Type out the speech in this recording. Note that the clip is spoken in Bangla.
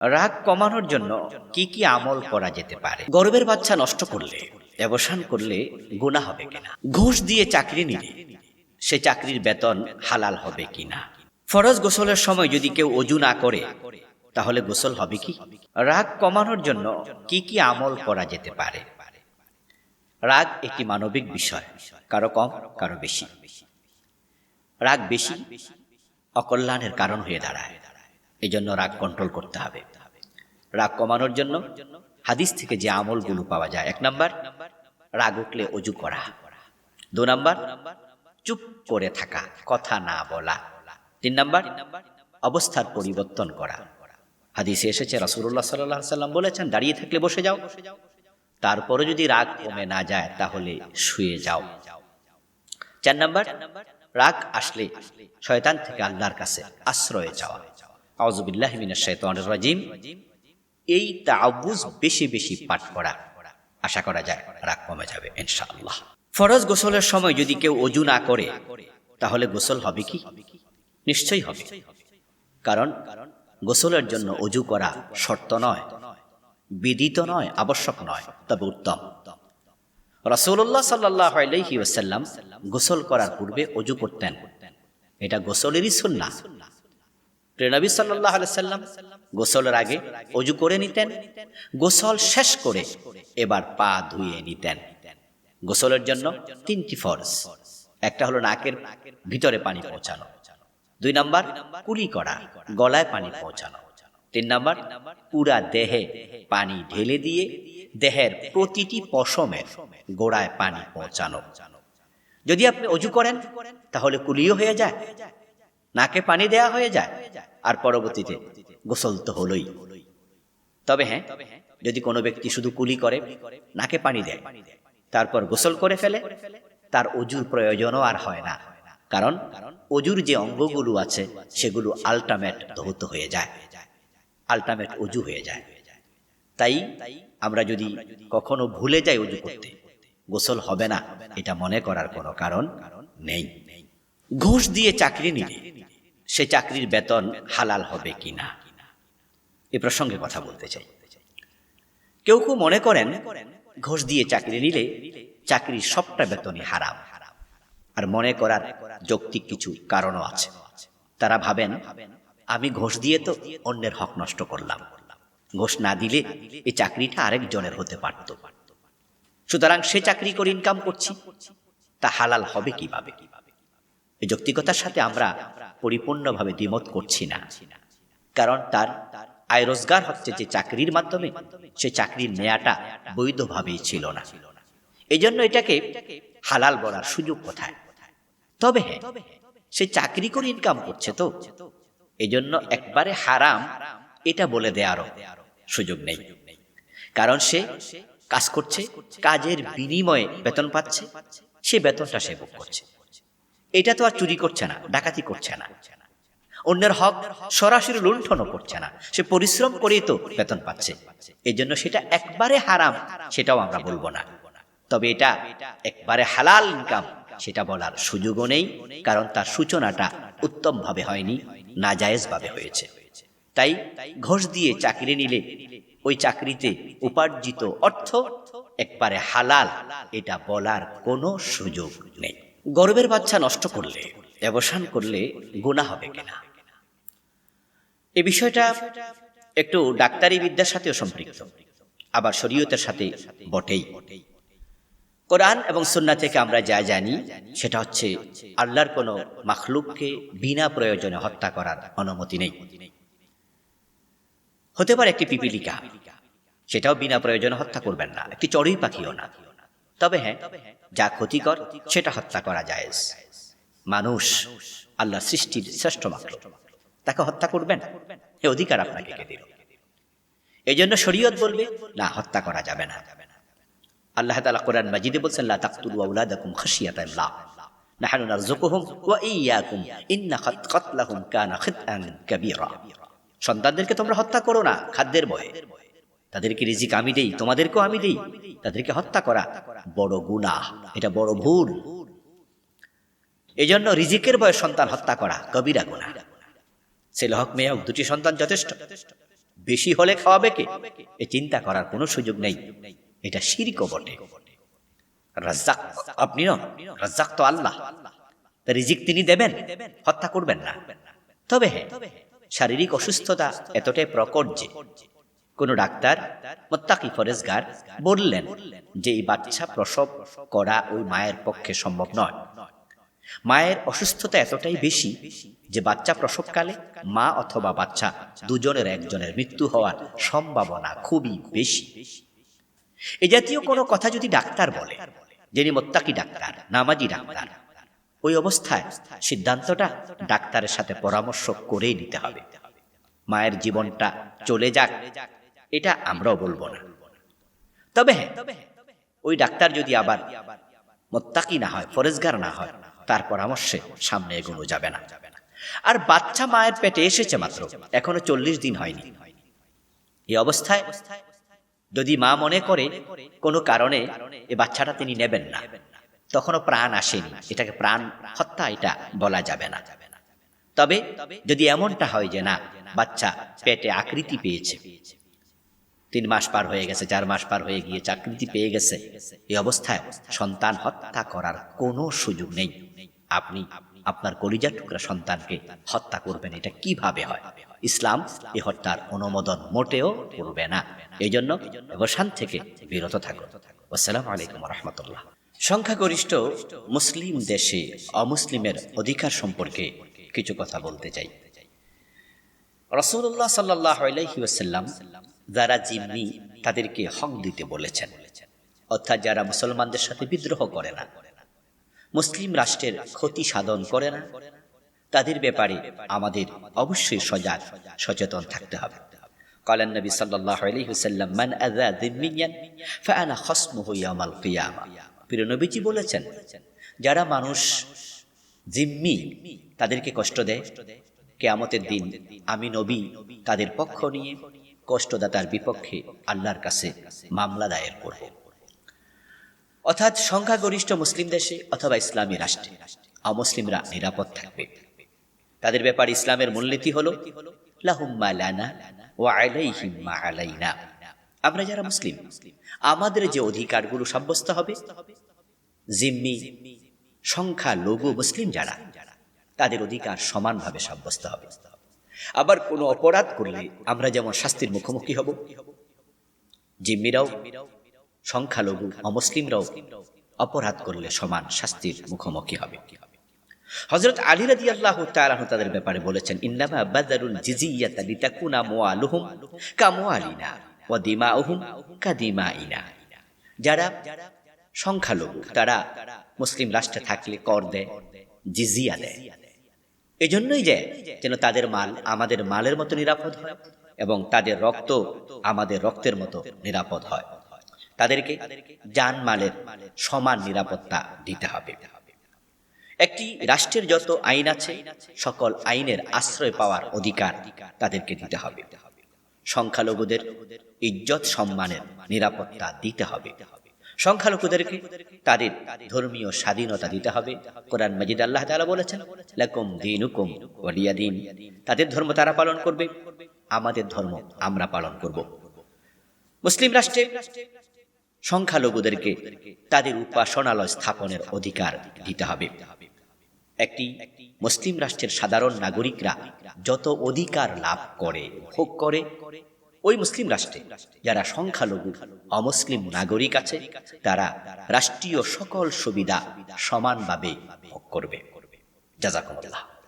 রাগ কমানোর জন্য কি কি আমল করা যেতে পারে? গর্বের বাচ্চা নষ্ট করলে, ব্যবসান করলে গুণা হবে কিনা? ঘুষ দিয়ে চাকরি নিলে, সে চাকরির বেতন হালাল হবে কিনা? ফরজ গোসলের সময় যদি কেউ অজু না করে, তাহলে গোসল হবে কি? রাগ কমানোর জন্য কি কি আমল করা যেতে পারে? রাগ একটি মানবিক বিষয়, কারও কম, কারও বেশি। রাগ বেশি, অকল্যাণের কারণ হয়ে দাঁড়ায়। এই জন্য রাগ কন্ট্রোল করতে হবে। রাগ কমানোর জন্য হাদিস থেকে যে আমলগুলো পাওয়া যায়, এক নাম্বার, রাগ উঠলে অজু করা। দু নাম্বার, চুপ করে থাকা, কথা না বলা। তিন নাম্বার, অবস্থার পরিবর্তন করা। হাদিসে এসেছে রাসুল্লাহ সাল্লাহ সাল্লাম বলেছেন, দাঁড়িয়ে থাকলে বসে যাও। তারপরে যদি রাগ কমে না যায়, তাহলে শুয়ে যাও। চার নাম্বার, রাগ আসলে শয়তান থেকে আল্লাহর কাছে আশ্রয়ে যাওয়া। আউজুবিল্লাহ মিনাশ শাইতানির রাজিম। এই তাআবুজ বেশি বেশি পাঠ করা। আশা করা যায় রাগ কমে যাবে, ইনশাআল্লাহ। ফরজ গোসলের সময় যদি কেউ অজু না করে, তাহলে গোসল হবে কি? নিশ্চয়ই হবে। কারণ গোসলের জন্য অজু করা শর্ত নয়, বিদিত নয়, আবশ্যক নয়, তবে উত্তম। রসুল্লাহ সাল্লাহ গোসল করার পূর্বে অজু করতেন। এটা গোসলেরই সুন্না প্রেনবী সাল্লাহ সাল্লাম গোসলের আগে অজু করে নিতেন, গোসল শেষ করে এবার পা ধুয়ে নিতেন। গোসলের জন্য তিনটি ফরজ, একটা হলো নাকের ভিতরে পানি পৌঁছানো, দুই নাম্বার কুলি করা, গলায় পানি পৌঁছানো, তিন নাম্বার পুরা দেহে পানি ঢেলে দিয়ে দেহের প্রতিটি পশমের গোড়ায় পানি পৌঁছানো। যদি আপনি অজু করেন, তাহলে কুলিও হয়ে যায়, নাকে পানি দেয়া হয়ে যায় আর পরবর্তীতে গোসল তো হলোই। তবে হ্যাঁ যদি কোনো ব্যক্তি শুধু কুলি করে, নাকে পানি দেয়, তারপর গোসল করে ফেলে, তার অজুর প্রয়োজনও আর হয় না। কারণ অজুর যে অঙ্গগুলো আছে, সেগুলো আল্টামেট ধৌত হয়ে যায়। আল্টামেট অজু হয়ে যায়। তাই আমরা যদি কখনো ভুলে যাই অজু করতে, গোসল হবে না, এটা মনে করার কোনো কারণ নেই। ঘুষ দিয়ে চাকরি নিলে সে চাকরির বেতন হালাল হবে কিনা? এ প্রসঙ্গে কথা বলতে চাই। কেউ কেউ মনে করেন, ঘোষ দিয়ে চাকরি নিলে চাকরির সবটা বেতনই হারাম। আর মনে করার যৌক্তিক কিছু কারণও আছে। তারা ভাবেন, আমি ঘোষ দিয়ে তো অন্যের হক নষ্ট করলাম। ঘোষ না দিলে এই চাকরিটা আরেকজনের হতে পারত। সুতরাং সে চাকরি করে ইনকাম করছি। তা হালাল হবে কীভাবে কীভাবে? এই যৌক্তিকতার সাথে আমরা পরিপূর্ণভাবে দ্বিমত করছি না। কারণ তার আয় রোজগার হচ্ছে যে চাকরির মাধ্যমে, সে চাকরির নেয়াটা বৈধভাবেই ছিল না। এই জন্য এটাকে হালাল বলার সুযোগ কোথায়? তবে হ্যাঁ সে চাকরি করে ইনকাম করছে তো। এই জন্য একবারে হারাম এটা বলে দেওয়ারও সুযোগ নেই। কারণ সে কাজ করছে, কাজের বিনিময়ে বেতন পাচ্ছে, সে বেতনটা সে ভোগ করছে। এটা তো আর চুরি করছে না, ডাকাতি করছে না। অন্যের হক সরাসরি লুণ্ঠনও করছে না। সে পরিশ্রম করেই তো বেতন পাচ্ছে। এই জন্য সেটা একবারে হারাম, সেটাও আমরা বলব না। তবে এটা একবারে হালাল ইনকাম, সেটা বলার সুযোগও নেই, কারণ তার সূচনাটা উত্তমভাবে হয়নি, নাজায়েজভাবে হয়েছে। তাই ঘোষ দিয়ে চাকরি নিলে ওই চাকরিতে উপার্জিত অর্থ একবারে হালাল, এটা বলার কোনো সুযোগ নেই। গর্বের বাচ্চা নষ্ট করলে ব্যবসান করলে গুণা হবে কিনা? এ বিষয়টা একটু ডাক্তারি বিদ্যার সাথেও সম্পৃক্ত, আবার শরীয়তের সাথে বটেই। কোরআন এবং সুন্না থেকে আমরা যা জানি, সেটা হচ্ছে আল্লাহর কোনো মাখলুককে বিনা প্রয়োজনে হত্যা করার অনুমতি নেই। হতে পারে একটি পিপিলিকা, সেটাও বিনা প্রয়োজনে হত্যা করবেন না, একটি চড়ুই পাখিও না। তবে হ্যাঁ যা ক্ষতিকর, সেটা হত্যা করা যায় মানুষ আল্লাহ সৃষ্টির শ্রেষ্ঠ মাত্র তাকে হত্যা করবেন, এ অধিকার আপনাকে কে দিল? এই জন্য শরীয়ত বলবে, না, হত্যা করা যাবে না। আল্লাহ তালা কোরআন মাজিদে বলছেন, লা তাকতুলু আওলাদাকুম খাশিয়াতা ইমলাক নাহনু নারযুকুহুম ওয়া ইয়্যাকুম ইন্না কাতলাহুম কানা খিতআন কাবীরা। সন্তানদেরকে তোমরা হত্যা করো না, খাদ্যের ভয়ে তাদেরকে রিজিক আমি দেই, তোমাদেরকেও আমি দেই। তাদেরকে হত্যা করা, বড় গুনাহ, এটা বড় ভুল। এজন্য রিজিকের বয়স সন্তান হত্যা করা, কবিরা গুনাহ। ছেলে হোক মেয়ে হোক, দুটি সন্তান যথেষ্ট। বেশি হলে খাওয়াবে কে? এ চিন্তা করার কোনো সুযোগ নেই। এটা শিরিকও বটে। রাজ্জাক, আপনি নন। রাজ্জাক তো আল্লাহ। তা রিজিক তিনি দেবেন, হত্যা করবেন না। তবে হ্যাঁ শারীরিক অসুস্থতা এতটাই প্রকট যে কোনো ডাক্তার, মোত্তাকি ফরেজগার বললেন যে এই বাচ্চা প্রসব করা ওই মায়ের পক্ষে সম্ভব নয়। মায়ের অসুস্থতা এতটাই বেশি যে বাচ্চা প্রসবকালে মা অথবা বাচ্চা দুজনের একজনের মৃত্যু হওয়ার সম্ভাবনা খুবই বেশি। এ জাতীয় কোনো কথা যদি ডাক্তার বলে, যিনি মোত্তাকি ডাক্তার, নামাজি ডাক্তার, ওই অবস্থায় সিদ্ধান্তটা ডাক্তারের সাথে পরামর্শ করেই নিতে হবে। মায়ের জীবনটা চলে যাক। এটা আমরাও বলব না। তবে হ্যাঁ ওই ডাক্তার যদি আবার মোত্তাকি না হয়, ফরেজগার না হয়, তার পরামর্শে সামনে এগোনো যাবে না। আর বাচ্চা মায়ের পেটে এসেছে মাত্র, এখনও চল্লিশ দিন হয়নি। এই অবস্থায় যদি মা মনে করে কোনো কারণে এ বাচ্চাটা তিনি নেবেন না, তখনও প্রাণ আসেনি, এটাকে প্রাণ হত্যা এটা বলা যাবে না। তবে যদি এমনটা হয় যে না, বাচ্চা পেটে আকৃতি পেয়েছে তিন মাস পার হয়ে গেছে, চার মাস পার হয়ে গিয়ে চাকরিটি পেয়ে গেছে। এই অবস্থায় সন্তান হত্যা করার কোনো সুযোগ নেই। আপনি আপনার কলিজার টুকরা সন্তানকে হত্যা করবেন, এটা কীভাবে হয়? ইসলাম এই হত্যার অনুমোদন মোটেও করবে না। এই জন্য অবসান থেকে বিরত থাকুন। আসসালামু আলাইকুম রহমতুল্লাহ সংখ্যাগরিষ্ঠ মুসলিম দেশে অমুসলিমের অধিকার সম্পর্কে কিছু কথা বলতে চাই। রসুল্লাহ সাল্লাহ আলাইসাল্লাম যারা জিম্মি তাদেরকে হক দিতে বলেছেন অর্থাৎ যারা মুসলমানদের সাথে বিদ্রোহ করে না মুসলিম রাষ্ট্রের ক্ষতি সাধন করে না তাদের ব্যাপারে আমাদের অবশ্যই সজাগ সচেতন থাকতে হবে قال النبي صلى الله عليه وسلم من أذى ذميا فأنا خصمه يوم القيامة প্রিয় নবীজি বলেছেন যারা মানুষ জিম্মি তাদেরকে কষ্ট দেয় কেয়ামতের দিন আমি নবী তাদের পক্ষ নিয়ে কষ্টদাতার বিপক্ষে আল্লাহর কাছে মামলা দায়ের করব। অর্থাৎ সংখ্যাগরিষ্ঠ মুসলিম দেশে অথবা ইসলামী রাষ্ট্রে অমুসলিমরা নিরাপদ থাকবে। তাদের ব্যাপারে ইসলামের মূলনীতি হল আমরা যারা মুসলিম, আমাদের যে অধিকারগুলো সাব্যস্ত হবে, জিম্মি সংখ্যা লঘু মুসলিম যারা, তাদের অধিকার সমানভাবে সাব্যস্ত হবে। আবার কোনো অপরাধ করলে আমরা যেমন শাস্তির মুখোমুখি হব। জিম্মিরাও, সংখ্যালঘু, অমুসলিমরাও অপরাধ করলে সমান শাস্তির মুখোমুখি হবে। হজরত আলী রাদি আল্লাহ তাআলা তাদের ব্যাপারে বলেছেন, ইন্নামা বাদারুল জিজিয়াতা লিতাকুনা মুআলুহুম কামুআলিনা ওয়া দিমাউহুম কাদিমাইনা যারা সংখ্যালঘু, তারা মুসলিম রাষ্ট্রে থাকলে কর দেয়, জিজিয়া দেয়। এজন্যই যে যেন তাদের মাল আমাদের মালের মতো নিরাপদ হয় এবং তাদের রক্ত আমাদের রক্তের মতো নিরাপদ হয়। তাদেরকে যান মালের সমান নিরাপত্তা দিতে হবে। একটি রাষ্ট্রের যত আইন আছে, সকল আইনের আশ্রয় পাওয়ার অধিকার তাদেরকে দিতে হবে। সংখ্যালঘুদের ইজ্জত সম্মানের নিরাপত্তা দিতে হবে। সংখ্যালঘুদেরকে তাদের ধর্মীয় স্বাধীনতা দিতে হবে। কোরআন মজিদ আল্লাহ তালা বলেছেন, লাকুম দিনুকুম ওয়ালিয়া দিন। তাদের ধর্ম তারা পালন করবে, আমাদের ধর্ম আমরা পালন করব। মুসলিম রাষ্ট্রে সংখ্যালঘুদেরকে তাদের উপাসনালয় স্থাপনের অধিকার দিতে হবে। একটি মুসলিম রাষ্ট্রের সাধারণ নাগরিকরা যত অধিকার লাভ করে, ভোগ করে ওই মুসলিম রাষ্ট্রে যারা সংখ্যালঘু, অমুসলিম নাগরিক আছে, তারা রাষ্ট্রীয় সকল সুবিধা সমানভাবে ভোগ করবে। করবে জাজাকুমুল্লাহ।